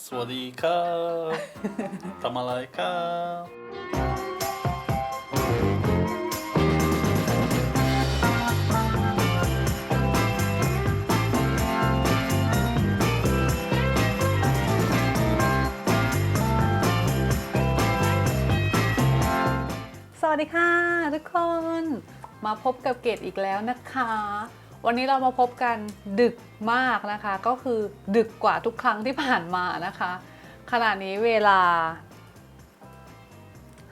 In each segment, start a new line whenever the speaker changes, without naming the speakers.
สวัสดีครับทำอะไรครับ
สวัสดีค่ะทุกคนมาพบกับเกดอีกแล้วนะคะ วันนี้เรามาพบกันดึกมากนะคะ ก็คือดึกกว่าทุกครั้งที่ผ่านมานะคะ ขณะนี้เวลา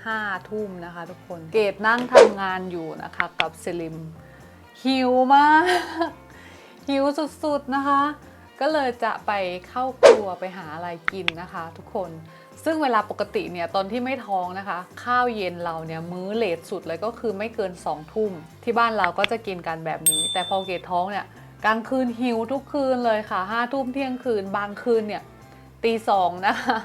ห้าทุ่มนะคะทุกคนเกดนั่งทำงานอยู่นะคะกับเซลิมหิวมาก หิวสุดๆนะคะ ก็เลยจะไปเข้าครัวไปหาอะไรกินนะคะ ทุกคน ซึ่งเวลาปกติเนี่ยตอนที่ไม่ท้องนะคะ ข้าวเย็นเราเนี่ยมื้อเลทสุดเลยก็คือไม่เกิน2องทุ่ม ที่บ้านเราก็จะกินกันแบบนี้ แต่พอเกดท้องเนี่ยกลางคืนหิวทุกคืนเลยค่ะห้าทุ่มเที่ยงคืนบางคืนเนี่ยตีสองนะคะ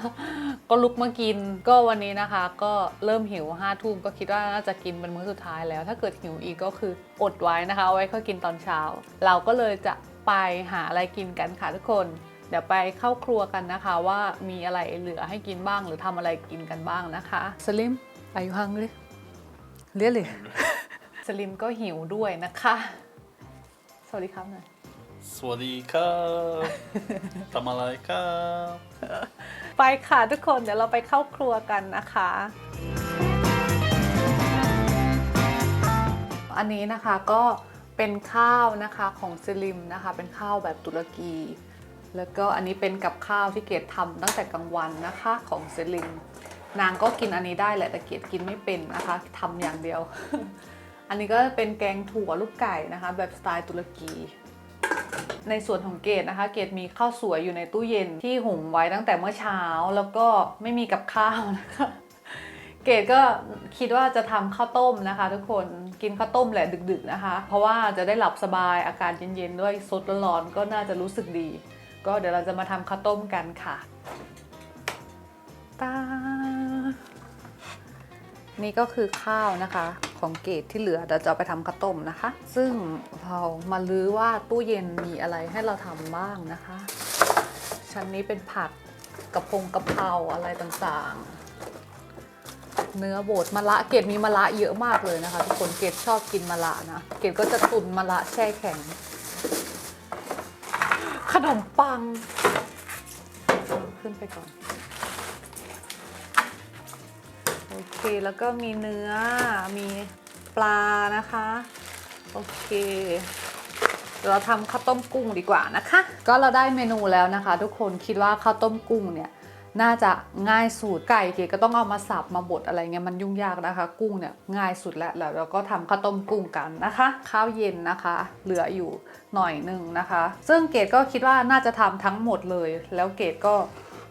ก็ลุกมากินก็วันนี้นะคะ ก็เริ่มหิวห้าทุ่มก็คิดว่าน่าจะกินเป็นมื้อสุดท้ายแล้ว ถ้าเกิดหิวอีกก็คืออดไว้นะคะเอาไว้ค่อยกินตอนเช้า เราก็เลยจะไปหาอะไรกินกันค่ะทุกคน เดี๋ยวไปเข้าครัวกันนะคะว่ามีอะไรเหลือให้กินบ้างหรือทำอะไรกินกันบ้างนะคะสลิมอายุฮังเลยเรียกเลยสลิมก็หิวด้วยนะคะ สวัสดีครับหน่อย
สวัสดีครับทำอะไรครับ
ไปค่ะทุกคนเดี๋ยวเราไปเข้าครัวกันนะคะ อันนี้นะคะก็เป็นข้าวนะคะของซิลิมนะคะ เป็นข้าวแบบตุรกี แล้วก็อันนี้เป็นกับข้าวที่เกดทำตั้งแต่กลางวันนะคะของเซลิมนางก็กินอันนี้ได้แหละแต่เกดกินไม่เป็นนะคะทำอย่างเดียว อันนี้ก็เป็นแกงถั่วลูกไก่นะคะ แบบสไตล์ตุรกี ในส่วนของเกดนะคะ เกดมีข้าวสวยอยู่ในตู้เย็นที่หุงไว้ตั้งแต่เมื่อเช้าแล้วก็ไม่มีกับข้าวนะคะเกดก็คิดว่าจะทำข้าวต้มนะคะ ทุกคนกินข้าวต้มแหละดึก ๆนะคะ เพราะว่าจะได้หลับสบายอากาศเย็นๆด้วยซดร้อนๆก็น่าจะรู้สึกดี ก็เดี๋ยวเราจะมาทำข้าวต้มกันค่ะตานี่ก็คือข้าวนะคะ ของเกดที่เหลือเดี๋ยวจะไปทำข้าวต้มนะคะ ซึ่งเรามาลื้อว่าตู้เย็นมีอะไรให้เราทำบ้างนะคะ ชั้นนี้เป็นผักกระพงกระเพราอะไรต่างๆ เนื้อบดมะระเกดมีมะระเยอะมากเลยนะคะทุกคนเกดชอบกินมะระนะ เกดก็จะตุนมะระแช่แข็ง ขนมปัง ขึ้นไปก่อน โอเค แล้วก็มีเนื้อ มีปลานะคะ โอเคเดี๋ยวเราทำข้าวต้มกุ้งดีกว่านะคะ ก็เราได้เมนูแล้วนะคะ ทุกคนคิดว่าข้าวต้มกุ้งเนี่ย น่าจะง่ายสุดไก่เก๋ก็ต้องเอามาสับมาบดอะไรเงี้ยมันยุ่งยากนะคะ กุ้งเนี่ยง่ายสุดแล้วแล้วเราก็ทำข้าวต้มกุ้งกันนะคะ ข้าวเย็นนะคะ เหลืออยู่หน่อยหนึ่งนะคะ ซึ่งเกดก็คิดว่าน่าจะทำทั้งหมดเลย แล้วเกดก็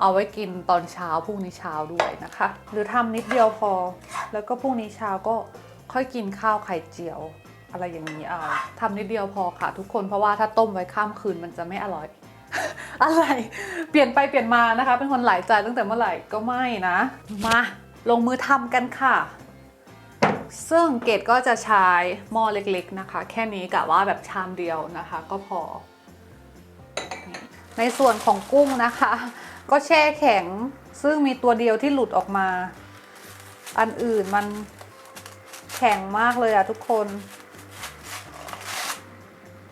เอาไว้กินตอนเช้าพรุ่งนี้เช้าด้วยนะคะ หรือทำนิดเดียวพอ แล้วก็พรุ่งนี้เช้าก็ค่อยกินข้าวไข่เจียวอะไรอย่างนี้เอาทำนิดเดียวพอค่ะทุกคนเพราะว่าถ้าต้มไว้ข้ามคืนมันจะไม่อร่อย อะไรเปลี่ยนไปเปลี่ยนมานะคะ เป็นคนหลายใจตั้งแต่เมื่อไหร่ก็ไม่นะ มาลงมือทำกันค่ะ ซึ่งเกดก็จะใช้หม้อเล็กๆนะคะ แค่นี้กะว่าแบบชามเดียวนะคะ ก็พอ ในส่วนของกุ้งนะคะ ก็แช่แข็งซึ่งมีตัวเดียวที่หลุดออกมา อันอื่นมันแข็งมากเลยอะทุกคน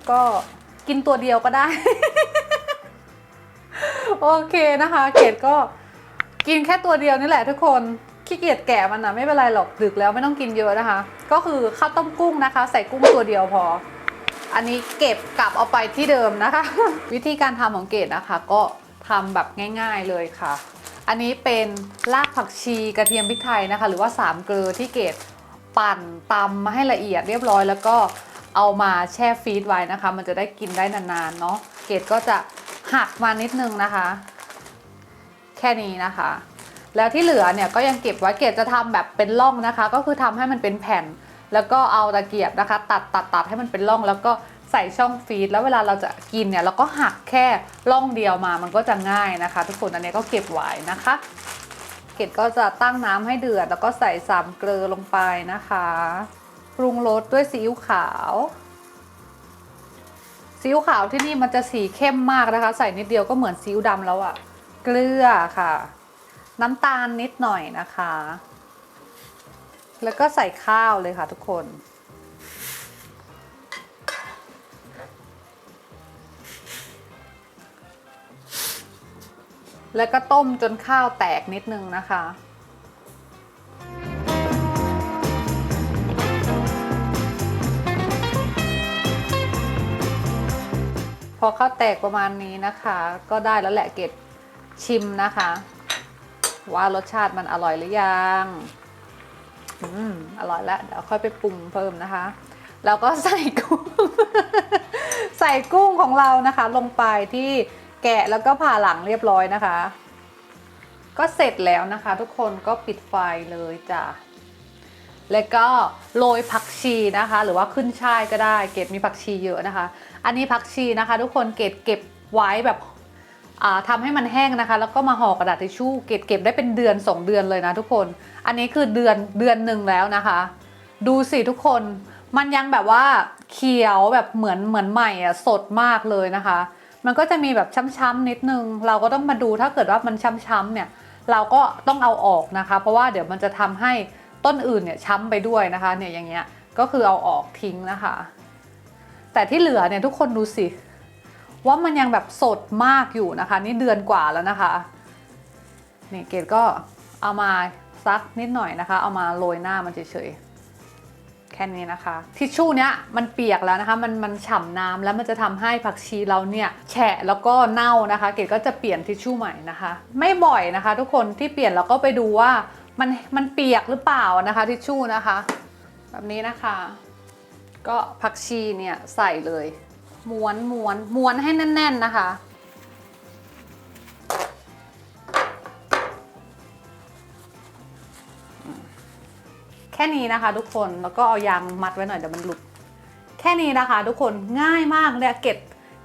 ก็กินตัวเดียวก็ได้ โอเคนะคะ เกดก็กินแค่ตัวเดียวนี่แหละทุกคนขี้เกียจแกะมันนะไม่เป็นไรหรอกดึกแล้วไม่ต้องกินเยอะนะคะ ก็คือข้าวต้มกุ้งนะคะ ใส่กุ้งตัวเดียวพอ อันนี้เก็บกลับเอาไปที่เดิมนะคะ วิธีการทำของเกดนะคะ ก็ทำแบบง่าย ๆเลยค่ะ อันนี้เป็นรากผักชีกระเทียมพริกไทยนะคะ หรือว่าสามเกลือที่เกดปั่นตำมาให้ละเอียดเรียบร้อย แล้วก็เอามาแช่ฟรีซไว้นะคะ มันจะได้กินได้นานๆเนาะเกดก็จะ หักมานิดนึงนะคะ แค่นี้นะคะ แล้วที่เหลือเนี่ยก็ยังเก็บไว้เกดจะทำแบบเป็นร่องนะคะ ก็คือทำให้มันเป็นแผ่น แล้วก็เอาตะเกียบนะคะ ตัดตัดตัดให้มันเป็นร่อง แล้วก็ใส่ช่องฟีดแล้วเวลาเราจะกินเนี่ยเราก็หักแค่ร่องเดียวมามันก็จะง่ายนะคะ ทุกคนอันนี้ก็เก็บไว้นะคะ เกดก็จะตั้งน้ำให้เดือดแล้วก็ใส่สามเกลือลงไปนะคะ ปรุงรสด้วยซีอิ๊วขาว ซีอิ๊วขาวที่นี่มันจะสีเข้มมากนะคะ ใส่นิดเดียวก็เหมือนซีอิ๊วดำแล้วอะเกลือค่ะ น้ำตาลนิดหน่อยนะคะ แล้วก็ใส่ข้าวเลยค่ะทุกคน แล้วก็ต้มจนข้าวแตกนิดนึงนะคะ อข้าวแตกประมาณนี้นะคะ ก็ได้แล้วแหละเกดชิมนะคะ ว่ารสชาติมันอร่อยหรือยังอืมอร่อยแล้วเดี๋ยวค่อยไปปรุงเพิ่มนะคะ แล้วก็ใส่กุ้ง ใส่กุ้งของเรานะคะ ลงไปที่แกะแล้วก็ผ่าหลังเรียบร้อยนะคะ ก็เสร็จแล้วนะคะ ทุกคนก็ปิดไฟเลยจ้ะ แล้วก็โรยผักชีนะคะ หรือว่าขึ้นช่ายก็ได้ เกดมีผักชีเยอะนะคะ อันนี้ผักชีนะคะ ทุกคนเกดเก็บไว้แบบอ่าทำให้มันแห้งนะคะ แล้วก็มาห่อกระดาษทิชชู่เกดเก็บได้เป็นเดือน 2 เดือนเลยนะทุกคน อันนี้คือเดือนเดือนหนึ่งแล้วนะคะ ดูสิทุกคนมันยังแบบว่าเขียวแบบเหมือนเหมือนใหม่อะสดมากเลยนะคะ มันก็จะมีแบบช้ำๆนิดนึง เราก็ต้องมาดูถ้าเกิดว่ามันช้ำๆเนี่ย เราก็ต้องเอาออกนะคะ เพราะว่าเดี๋ยวมันจะทำให้ ต้นอื่นเนี่ยช้ำไปด้วยนะคะเนี่ยอย่างเงี้ยก็คือเอาออกทิ้งนะคะ แต่ที่เหลือเนี่ยทุกคนดูสิว่ามันยังแบบสดมากอยู่นะคะ นี่เดือนกว่าแล้วนะคะนี่เกดก็เอามาซักนิดหน่อยนะคะ เอามาโรยหน้ามันเฉยๆแค่นี้นะคะ ทิชชู่เนี้ยมันเปียกแล้วนะคะมันมันฉ่ำน้ำแล้วมันจะทำให้ผักชีเราเนี่ยแฉะแล้วก็เน่านะคะ เกดก็จะเปลี่ยนทิชชู่ใหม่นะคะ ไม่บ่อยนะคะ ทุกคนที่เปลี่ยนเราก็ไปดูว่า มันมันเปียกหรือเปล่านะคะทิชชู่นะคะ แบบนี้นะคะ ก็ผักชีเนี่ยใส่เลย ม้วนม้วนม้วนให้แน่น ๆนะคะ แค่นี้นะคะทุกคนแล้วก็เอายางมัดไว้หน่อยเดี๋ยวมันหลุด แค่นี้นะคะ ทุกคนง่ายมากเนี่ยเก็บ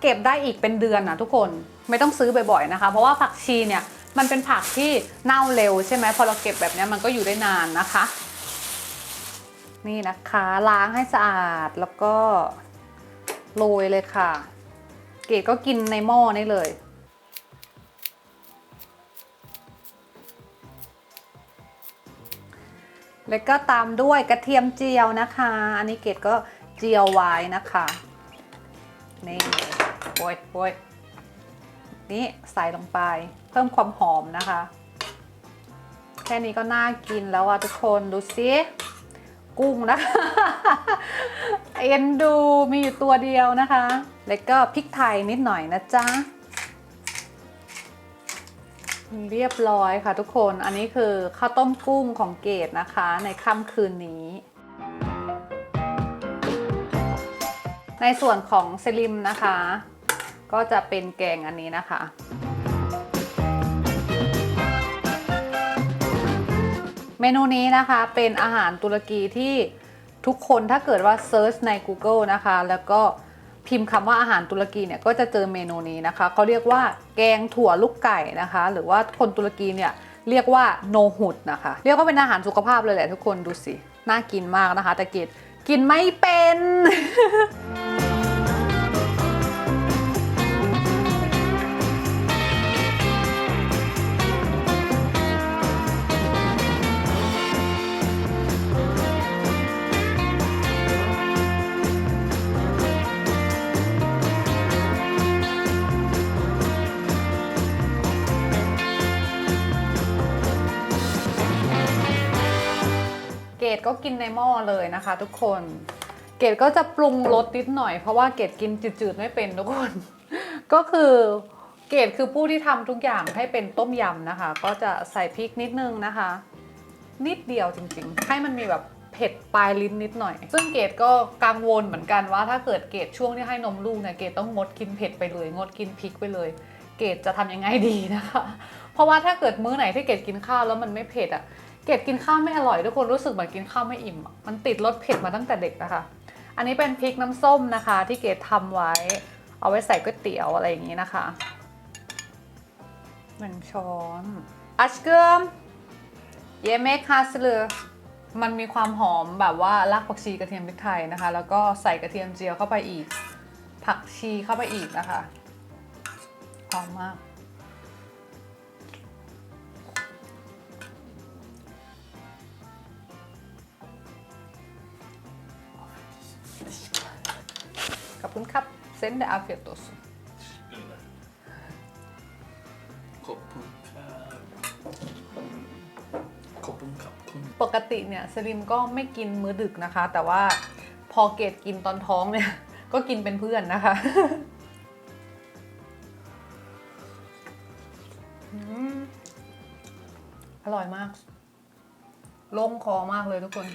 เก็บได้อีกเป็นเดือนนะทุกคนไม่ต้องซื้อบ่อยๆนะคะ เพราะว่าผักชีเนี่ย มันเป็นผักที่เน่าเร็วใช่ไหมพอเราเก็บแบบนี้มันก็อยู่ได้นานนะคะ นี่นะคะล้างให้สะอาดแล้วก็โรยเลยค่ะ เกดก็กินในหม้อนี่เลยแล้วก็ตามด้วยกระเทียมเจียวนะคะ อันนี้เกดก็เจียวไว้นะคะ นี่โอยโอยนี่ใส่ลงไป พิ่มความหอมนะคะ แค่นี้ก็น่ากินแล้วอะทุกคนดูสิกุ้งนะคะเอ็นดูมีอยู่ตัวเดียวนะคะ แล้วก็พริกไทยนิดหน่อยนะจ๊ะเรียบร้อยค่ะทุกคนอันนี้คือข้าวต้มกุ้งของเกดนะคะ ในค่ำคืนนี้ ในส่วนของสลิมนะคะ ก็จะเป็นแกงอันนี้นะคะ เมนูนี้นะคะเป็นอาหารตุรกีที่ทุกคนถ้าเกิดว่าเซิร์ชใน Google นะคะ แล้วก็พิมพ์คำว่าอาหารตุรกีเนี่ยก็จะเจอเมนูนี้นะคะเขาเรียกว่าแกงถั่วลูกไก่นะคะ หรือว่าคนตุรกีเนี่ยเรียกว่าโนหุดนะคะ เรียกว่าเป็นอาหารสุขภาพเลยแหละทุกคนดูสิ น่ากินมากนะคะ แต่เกดกินไม่เป็น ดก็กินในหม้อเลยนะคะ ทุกคน เกดก็จะปรุงรสนิดหน่อยเพราะว่าเกดกินจืดๆไม่เป็นทุกคน ก็คือเกดคือผู้ที่ทำทุกอย่างให้เป็นต้มยำนะคะ ก็จะใส่พริกนิดนึงนะคะ นิดเดียวจริงๆ ให้มันมีแบบเผ็ดปลายลิ้นนิดหน่อย ซึ่งเกดก็กังวลเหมือนกันว่าถ้าเกิดเกดช่วงที่ให้นมลูกเนี่ยเกดต้องงดกินเผ็ดไปเลย งดกินพริกไปเลย เกดจะทำยังไงดีนะคะ เพราะว่าถ้าเกิดมื้อไหนที่เกดกินข้าวแล้วมันไม่เผ็ดอะ เกดกินข้าวไม่อร่อยทุกคนรู้สึกเหมือนกินข้าวไม่อิ่ม มันติดรสเผ็ดมาตั้งแต่เด็กนะคะ อันนี้เป็นพริกน้ำส้มนะคะ ที่เกดทำไว้ เอาไว้ใส่ก๋วยเตี๋ยวอะไรอย่างนี้นะคะหนึ่งช้อนอัชเกิมเยเมคาสเลอมันมีความหอมแบบว่ารากผักชีกระเทียมพริกไทยนะคะ แล้วก็ใส่กระเทียมเจียวเข้าไปอีก ผักชีเข้าไปอีกนะคะหอมมาก
ขอบคุณครับขอบคุณครับคุณ
ปกติเนี่ยสลิมก็ไม่กินมื้อดึกนะคะ แต่ว่าพอเกดกินตอนท้องเนี่ย ก็กินเป็นเพื่อนนะคะอืมอร่อยมาก ลงคอมากเลยทุกคน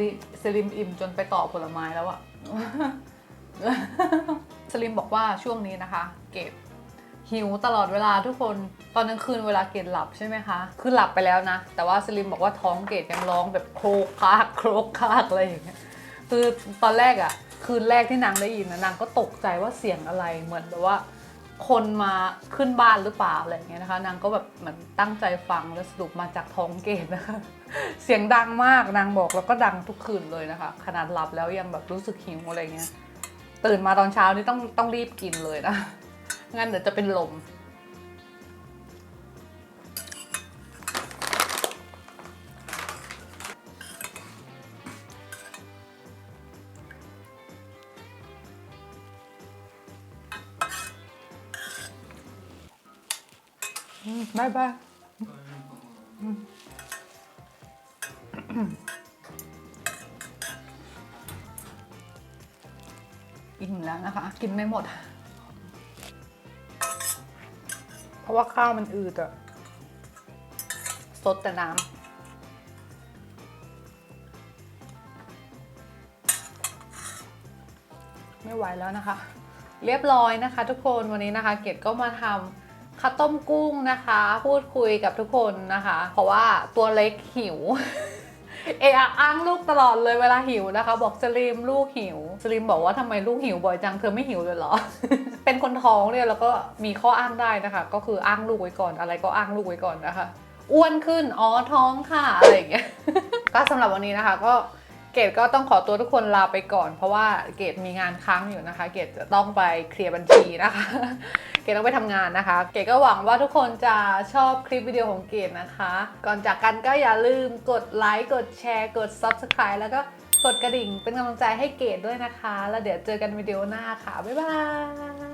ลิสลิมอิ่มจนไปต่อผลไม้แล้วอะสลิมบอกว่าช่วงนี้นะคะ เกดหิวตลอดเวลาทุกคนตอนกลางคืนเวลาเกดหลับใช่ไหมคะ คือหลับไปแล้วนะ แต่ว่าสลิมบอกว่าท้องเกดยังร้องแบบโครกคากโครกคากอะไรอย่างเงี้ยคือตอนแรกอะคืนแรกที่นางได้ยินนะนางก็ตกใจว่าเสียงอะไรเหมือนแบบว่า คนมาขึ้นบ้านหรือเปล่าอะไรอย่างเงี้ยนะคะ นางก็แบบเหมือนตั้งใจฟังแล้วสรุปมาจากท้องเกตนะคะ เสียงดังมากนางบอกแล้วก็ดังทุกคืนเลยนะคะ ขนาดหลับแล้วยังแบบรู้สึกหิวอะไรเงี้ยตื่นมาตอนเช้านี่ต้องต้องรีบกินเลยนะงั้นเดี๋ยวจะเป็นลม บายบายอิ่มแล้วนะคะ กินไม่หมด เพราะว่าข้าวมันอืดอะสดแต่น้ำไม่ไหวแล้วนะคะ เรียบร้อยนะคะ ทุกคนวันนี้นะคะ เกดก็มาทำ ข้าวต้มกุ้งนะคะ พูดคุยกับทุกคนนะคะ เพราะว่าตัวเล็กหิวเอออ้างลูกตลอดเลยเวลาหิวนะคะ บอกสลิมลูกหิวสลิมบอกว่าทำไมลูกหิวบ่อยจังเธอไม่หิวเลยเหรอ เป็นคนท้องเนี่ยแล้วก็มีข้ออ้างได้นะคะ ก็คืออ้างลูกไว้ก่อนอะไรก็อ้างลูกไว้ก่อนนะคะ อ้วนขึ้นอ๋อท้องค่ะอะไรอย่างเงี้ยก็สำหรับวันนี้นะคะก็ เกดก็ต้องขอตัวทุกคนลาไปก่อน เพราะว่าเกดมีงานค้างอยู่นะคะ เกดจะต้องไปเคลียร์บัญชีนะคะ เกดต้องไปทำงานนะคะ เกดก็หวังว่าทุกคนจะชอบคลิปวิดีโอของเกดนะคะ ก่อนจากกันก็อย่าลืมกดไลค์กดแชร์กด Subscribe แล้วก็กดกระดิ่งเป็นกำลังใจให้เกดด้วยนะคะ แล้วเดี๋ยวเจอกันวิดีโอหน้าค่ะบ๊ายบาย